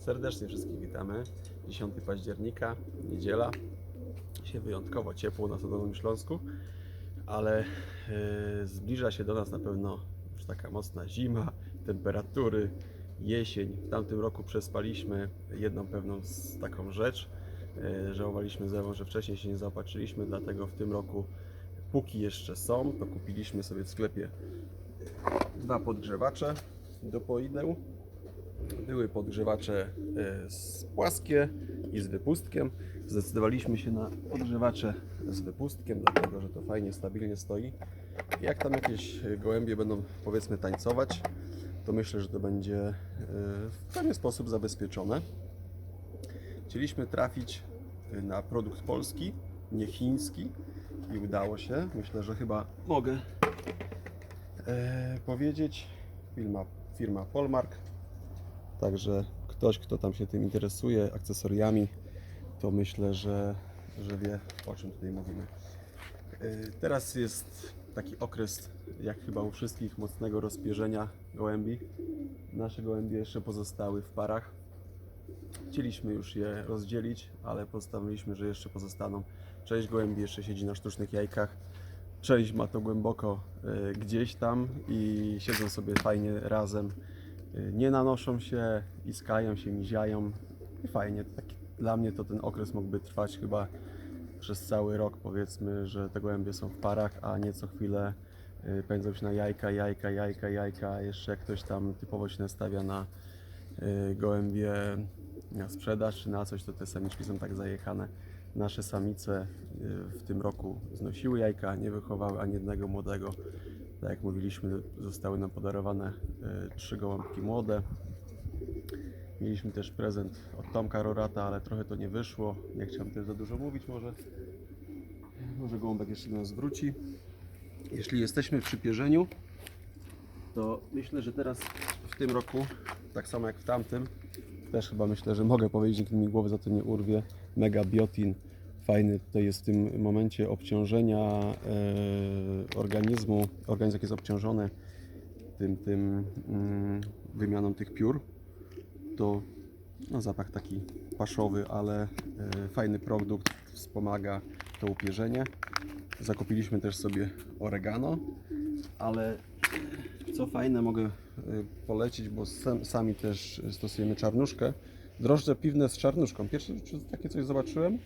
Serdecznie wszystkich witamy. 10 października, niedziela. Dzisiaj wyjątkowo ciepło na Dolnym Śląsku, ale e, zbliża się do nas na pewno już taka mocna zima, temperatury, jesień. W tamtym roku przespaliśmy jedną pewną taką rzecz. E, żałowaliśmy z Ewą, że wcześniej się nie zaopatrzyliśmy, dlatego w tym roku, póki jeszcze są, to kupiliśmy sobie w sklepie dwa podgrzewacze do poideł. Były podgrzewacze e, z płaskie i z wypustkiem. Zdecydowaliśmy się na podgrzewacze z wypustkiem, dlatego że to fajnie, stabilnie stoi. Jak tam jakieś gołębie będą powiedzmy tańcować, to myślę, że to będzie e, w pewien sposób zabezpieczone. Chcieliśmy trafić na produkt polski, nie chiński i udało się. Myślę, że chyba mogę e, powiedzieć. Firma, firma Polmark. Także ktoś, kto tam się tym interesuje, akcesoriami, to myślę, że, że wie o czym tutaj mówimy. E, Teraz jest taki okres, jak chyba u wszystkich, mocnego rozpierzenia gołębi. Nasze gołębie jeszcze pozostały w parach. Chcieliśmy już je rozdzielić, ale postanowiliśmy, że jeszcze pozostaną. Część gołębi jeszcze siedzi na sztucznych jajkach, część ma to głęboko e, gdzieś tam i siedzą sobie fajnie razem. Nie nanoszą się, iskają się, miziają i fajnie. Tak, dla mnie to ten okres mógłby trwać chyba przez cały rok powiedzmy, że te gołębie są w parach, a nie co chwilę e, pędzą się na jajka, jajka, jajka, jajka. Jeszcze jak ktoś tam typowo się nastawia na e, gołębie na sprzedaż czy na coś, to te samiczki są tak zajechane. Nasze samice y, w tym roku znosiły jajka, nie wychowały ani jednego młodego. Tak jak mówiliśmy, zostały nam podarowane y, trzy gołąbki młode. Mieliśmy też prezent od Tomka Rorata, ale trochę to nie wyszło. Nie chciałem też za dużo mówić może. Może gołąbek jeszcze do nas wróci. Jeśli jesteśmy przy pierzeniu, to myślę, że teraz w tym roku, tak samo jak w tamtym, też chyba myślę, że mogę powiedzieć, nikt mi głowy za to nie urwie. Mega biotin, fajny tutaj jest w tym momencie obciążenia e, organizmu. Organizm jak jest obciążony tym, tym mm, wymianą tych piór, to no, zapach taki paszowy, ale e, fajny produkt, wspomaga to upierzenie. Zakupiliśmy też sobie oregano, ale co fajne mogę y, polecić, bo sam, sami też stosujemy czarnuszkę. Drożdże piwne z czarnuszką. Pierwszy raz takie coś zobaczyłem.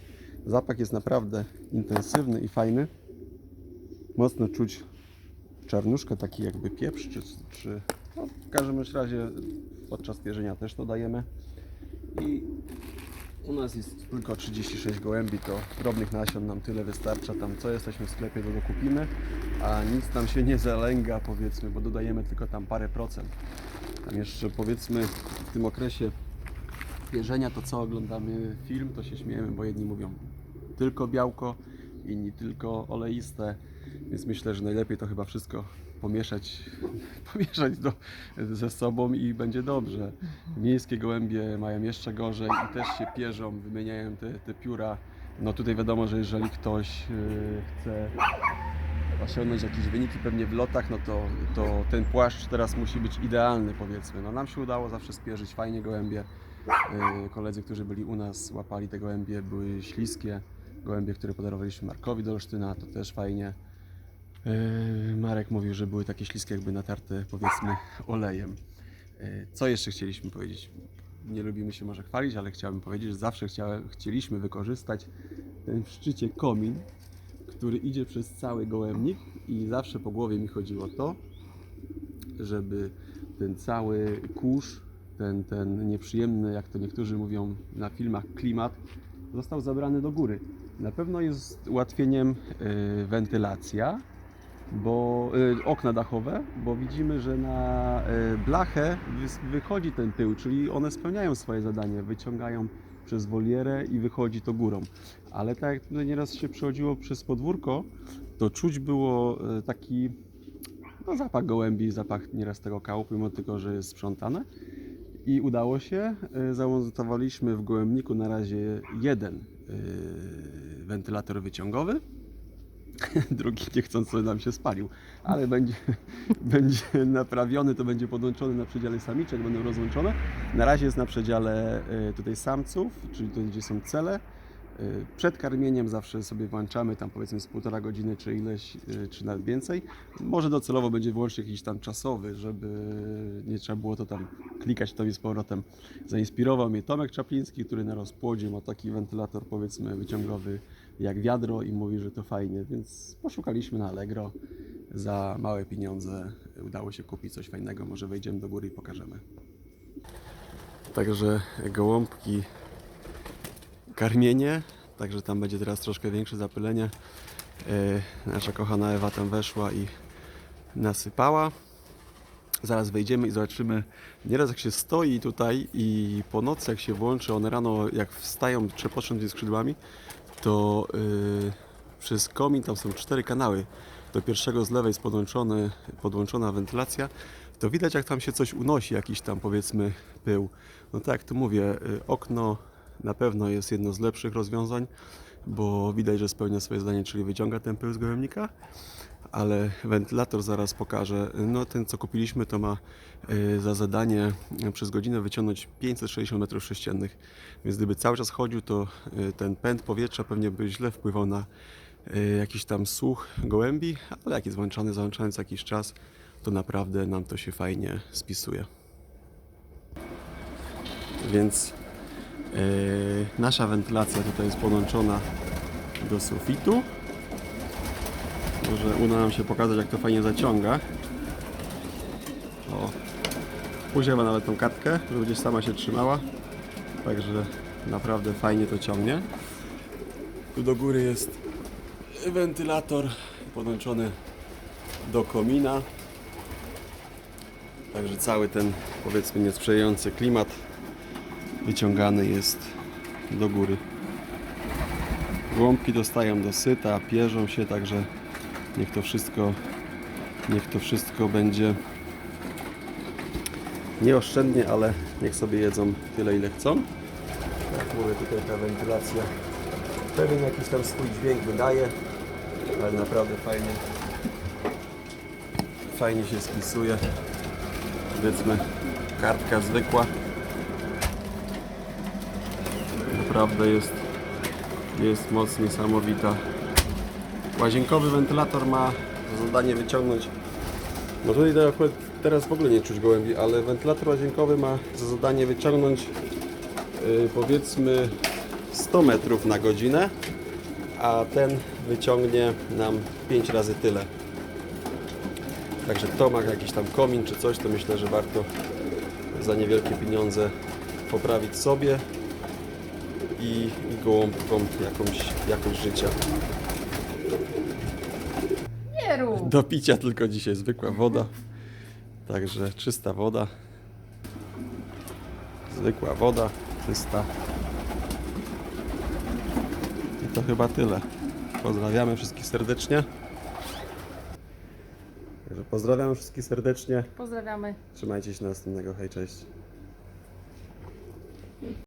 Zapach jest naprawdę intensywny i fajny. Mocno czuć czarnuszkę, taki jakby pieprz, czy, czy no, w każdym razie podczas pierzenia też to dajemy. I u nas jest tylko 36 gołębi, to drobnych nasion nam tyle wystarcza. Tam co jesteśmy w sklepie, to go kupimy, a nic nam się nie zalęga, powiedzmy, bo dodajemy tylko tam parę procent. Tam jeszcze powiedzmy w tym okresie pierzenia, to co oglądamy film, to się śmiejemy, bo jedni mówią tylko białko, inni tylko oleiste, więc myślę, że najlepiej to chyba wszystko pomieszać, pomieszać do, ze sobą i będzie dobrze. Miejskie gołębie mają jeszcze gorzej i też się pierzą, wymieniają te, te pióra. No tutaj wiadomo, że jeżeli ktoś yy, chce osiągnąć jakieś wyniki pewnie w lotach, no to, to ten płaszcz teraz musi być idealny powiedzmy. No nam się udało zawsze spierzyć fajnie gołębie. Yy, Koledzy, którzy byli u nas, łapali te gołębie, były śliskie. Gołębie, które podarowaliśmy Markowi do Olsztyna, to też fajnie. Yy, Marek mówił, że były takie śliskie, jakby natarte powiedzmy olejem. Yy, Co jeszcze chcieliśmy powiedzieć? Nie lubimy się może chwalić, ale chciałbym powiedzieć, że zawsze chcieliśmy wykorzystać ten w szczycie komin, który idzie przez cały gołębnik i zawsze po głowie mi chodziło to, żeby ten cały kurz, ten, ten nieprzyjemny, jak to niektórzy mówią na filmach, klimat, został zabrany do góry. Na pewno jest ułatwieniem y, wentylacja, bo y, okna dachowe, bo widzimy, że na y, blachę wychodzi ten pył, czyli one spełniają swoje zadanie, wyciągają przez wolierę i wychodzi to górą. Ale tak jak tutaj nieraz się przechodziło przez podwórko, to czuć było taki no, zapach gołębi, zapach nieraz tego kału, pomimo tylko, że jest sprzątane. I udało się. Y, Zamontowaliśmy w gołębniku na razie jeden y, wentylator wyciągowy drugi niechcący nam się spalił, ale będzie, będzie naprawiony, to będzie podłączony na przedziale samiczek, będą rozłączone. Na razie jest na przedziale y, tutaj samców, czyli tutaj gdzie są cele. Y, Przed karmieniem zawsze sobie włączamy tam powiedzmy z półtora godziny czy ileś, y, czy nawet więcej. Może docelowo będzie wyłącznie jakiś tam czasowy, żeby nie trzeba było to tam klikać to z powrotem. Zainspirował mnie Tomek Czapliński, który na rozpłodzie ma taki wentylator powiedzmy wyciągowy jak wiadro i mówi, że to fajnie, więc poszukaliśmy na Allegro. Za małe pieniądze udało się kupić coś fajnego, może wejdziemy do góry i pokażemy. Także gołąbki karmienie, także tam będzie teraz troszkę większe zapylenie. E, Nasza kochana Ewa tam weszła i nasypała. Zaraz wejdziemy i zobaczymy. Nieraz jak się stoi tutaj i po nocy jak się włączy, one rano jak wstają, trzepoczą tymi skrzydłami, to yy, przez komin tam są cztery kanały. Do pierwszego z lewej jest podłączony, podłączona wentylacja. To widać jak tam się coś unosi, jakiś tam powiedzmy pył. No tak, tu mówię, y, okno na pewno jest jedno z lepszych rozwiązań, bo widać, że spełnia swoje zadanie, czyli wyciąga ten pył z gołębnika ale wentylator zaraz pokażę. No ten co kupiliśmy to ma y, za zadanie y, przez godzinę wyciągnąć 560 m3, więc gdyby cały czas chodził to y, ten pęd powietrza pewnie by źle wpływał na jakiś tam słuch gołębi, ale jak jest włączany, załączany co jakiś czas, to naprawdę nam to się fajnie spisuje. Więc nasza wentylacja tutaj jest podłączona do sufitu. Może uda nam się pokazać, jak to fajnie zaciąga. O, używa nawet tą katkę, żeby gdzieś sama się trzymała. Także naprawdę fajnie to ciągnie. Tu do góry jest wentylator podłączony do komina. Także cały ten powiedzmy niesprzyjający klimat wyciągany jest do góry. Głąbki dostają do syta, pierzą się, także niech to wszystko niech to wszystko będzie nieoszczędnie, ale niech sobie jedzą tyle ile chcą. Jak mówię, tutaj ta wentylacja pewien jakiś tam swój dźwięk wydaje, ale naprawdę fajnie fajnie się spisuje. Powiedzmy kartka zwykła. Naprawdę jest jest moc niesamowita. Łazienkowy wentylator ma za zadanie wyciągnąć. No tutaj akurat teraz w ogóle nie czuć gołębi, ale wentylator łazienkowy ma za zadanie wyciągnąć yy, powiedzmy 100 metrów na godzinę, a ten wyciągnie nam 5 razy tyle. Także to ma jakiś tam komin czy coś, to myślę, że warto za niewielkie pieniądze poprawić sobie i, gołąbkom jakąś jakość życia. Nie rób. Do picia tylko dzisiaj zwykła woda. Także czysta woda. Zwykła woda, czysta. I to chyba tyle. Pozdrawiamy wszystkich serdecznie. Także pozdrawiamy wszystkich serdecznie. Pozdrawiamy. Trzymajcie się na następnego. Hej, cześć.